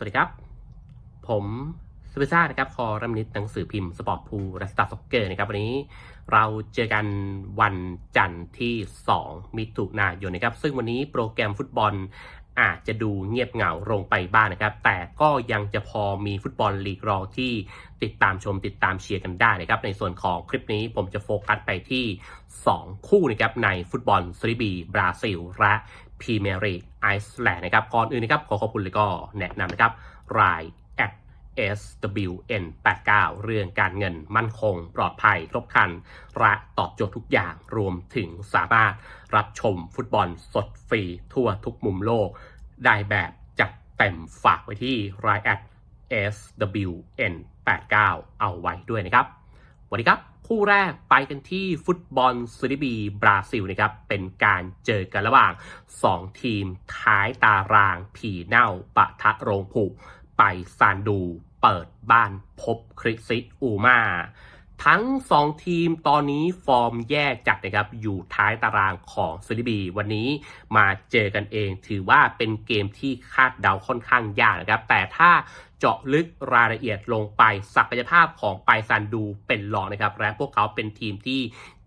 สวัสดีครับ ผมซูเปอร์ซ่านะครับ คอรัมนิตหนังสือพิมพ์สปอร์ตพูและสตาร์ซ็อกเกอร์นะครับ วันนี้เราเจอกันวันจันทร์ที่ 2 มิถุนายนนะครับ ซึ่งวันนี้โปรแกรมฟุตบอลอาจจะดูเงียบเหงาลงไปบ้างนะครับ แต่ก็ยังจะพอมีฟุตบอลลีกรอที่ติดตามชมติดตามเชียร์กันได้นะครับ ในส่วนของคลิปนี้ผมจะโฟกัสไปที่ 2 คู่นะครับในฟุตบอลซีรีบีบราซิลและ พรีเมียร์ลีกไอซ์แลนด์นะครับก่อนอื่นนะครับขอขอบคุณเลยก็แนะนำนะครับราย at SWN89 เรื่องการเงินมั่นคง ปลอดภัย ครบครันและตอบโจทย์ทุกอย่างรวมถึงสามารถรับชมฟุตบอลสดฟรีทั่วทุกมุมโลก ได้แบบจัดเต็มฝากไว้ที่ราย at SWN89 เอาไว้ด้วยนะครับ วัสดีครับคู่แรกไปกันที่ฟุตบอลซูริบีบราซิลนะครับเป็นการเจอกันระหว่าง 2 ทีมท้ายตาราง ผีเน่าปะทะโรงผุไปซานดู เปิดบ้านพบคริสซิอูมา ทั้ง 2 ทีมตอนนี้ฟอร์มแย่จัดนะครับ อยู่ท้ายตารางของซีรีบีวันนี้มาเจอกันเอง ถือว่าเป็นเกมที่คาดเดาค่อนข้างยากนะครับ แต่ถ้าเจาะลึกรายละเอียดลงไปศักยภาพของไปซันดูเป็นรองนะครับ และพวกเขาเป็นทีมที่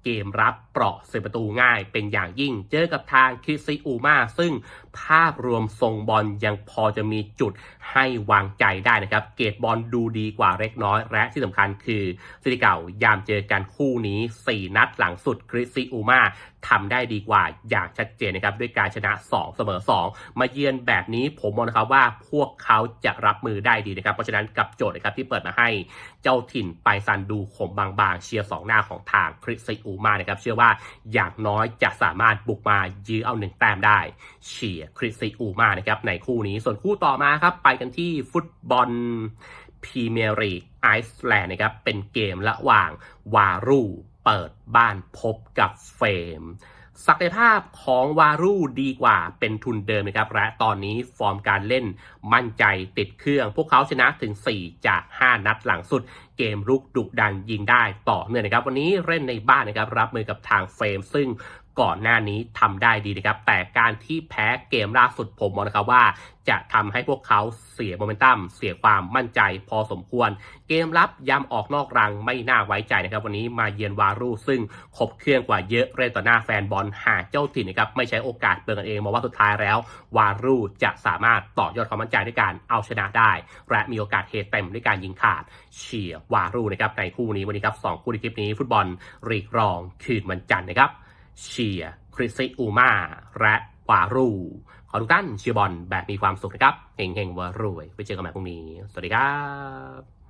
เกมรับเปราะเสียประตูง่ายเป็นอย่างยิ่ง เจอกับทางคริซิอูมาซึ่งภาพรวมทรงบอลยังพอจะมีจุดให้วางใจได้นะครับ เกรดบอลดูดีกว่าเล็กน้อย และที่สำคัญคือสถิติเก่ายามเจอกันคู่นี้ 4 นัดหลังสุดคริซิอูมาทำได้ดีกว่าอย่างชัดเจนนะครับด้วยการชนะ 2 เสมอ 2 มาเยือนแบบนี้ผมมองนะครับว่าพวกเขาจะรับมือได้ดีนะครับ เพราะฉะนั้นกับโจทย์นะครับที่เปิดมาให้เจ้าถิ่นไปซันดูขมบางๆ เชียร์สองหน้าของทางคริซิอูมานะครับเชื่อว่าอย่างน้อยจะสามารถบุกมายื้อเอาหนึ่งแต้มได้เชียร์คริสติอูมานะครับในคู่นี้ส่วนคู่ต่อมาครับไปกันที่ฟุตบอลพรีเมียร์ลีกไอซ์แลนด์นะครับเป็นเกมระหว่างวารูเปิดบ้านพบกับเฟม ศักยภาพของวารูดีกว่าเป็นทุนเดิมนะครับ และตอนนี้ฟอร์มการเล่นมั่นใจติดเครื่อง พวกเขาชนะถึง 4 จาก 5 นัดหลังสุด เกมรุกดุดันยิงได้ต่อเนื่องนะครับ วันนี้เล่นในบ้านนะครับ รับมือกับทางเฟรม ซึ่ง ก่อนหน้านี้ทำได้ดีนะครับ แต่การที่แพ้เกมล่าสุดผมมองนะครับว่า จะทำให้พวกเขาเสียโมเมนตัมเสียความมั่นใจพอสมควร เกมรับย้ำออกนอกรังไม่น่าไว้ใจนะครับ วันนี้มาเยือนวารูซึ่งครบเครื่องกว่าเยอะเล่นต่อหน้าแฟนบอลหาเจ้าถิ่นนะครับไม่ใช้โอกาสเปิดกันเองมาว่าสุดท้ายแล้ว วารูจะสามารถต่อยอดความมั่นใจด้วยการเอาชนะได้ และมีโอกาสเฮเต็มด้วยการยิงขาดเชียร์วารูนะครับในคู่นี้วันนี้ครับสองคู่ในคลิปนี้ฟุตบอลรีกรองคืนวันจันทร์นะครับ เชียร์คริสซิอูมาและวารู ขอทุกท่านเชียร์บอลแบบมีความสุขนะครับเฮงเฮงวารวย ไปเจอกันใหม่พรุ่งนี้ สวัสดีครับ